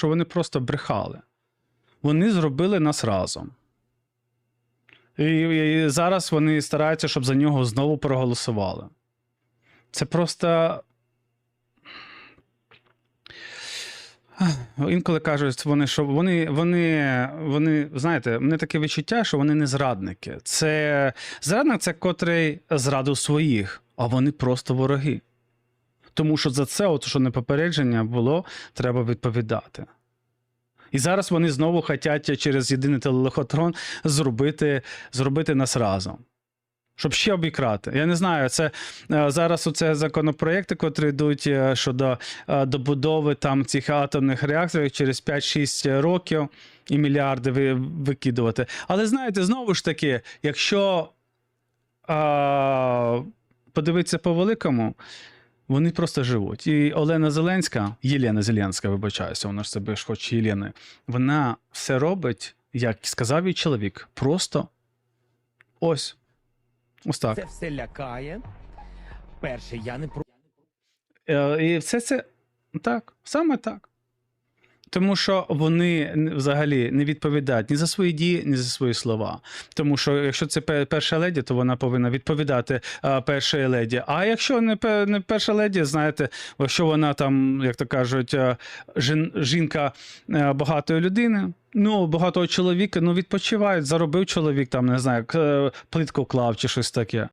що вони просто брехали. Вони зробили нас разом. І, і зараз вони стараються, щоб за нього знову проголосували. Це просто. Інколи кажуть, вони, що вони, вони, вони, знаєте, мене таке відчуття, що вони не зрадники. Це зрадник це котрий зрадив своїх, а вони просто вороги. Тому що за це, от, що не попередження було, треба відповідати. І зараз вони знову хочуть через єдиний телелохотрон зробити, зробити нас разом. Щоб ще обікрати. Я не знаю, це е, зараз оце законопроекти, котрі йдуть е, щодо е, добудови там цих атомних реакторів через 5-6 років і мільярди викидувати. Але знаєте, знову ж таки, якщо е, подивитися по великому, вони просто живуть. І Олена Зеленська, Єлена Зеленська, вибачаюся, вона ж себе ж хоч Єлени, вона все робить, як сказав їй чоловік, просто ось. Ось так. Це все лякає. Перше, я не про Е, І все це так, саме так. Тому що вони взагалі не відповідають ні за свої дії, ні за свої слова. Тому що якщо це перша леді, то вона повинна відповідати першій леді. А якщо не, не перша леді, знаєте, якщо вона там, як то кажуть, е, жін, жінка е, багатої людини. Ну, багатого чоловіка, ну відпочивають, заробив чоловік, там, не знаю, к- плитку клав чи щось таке.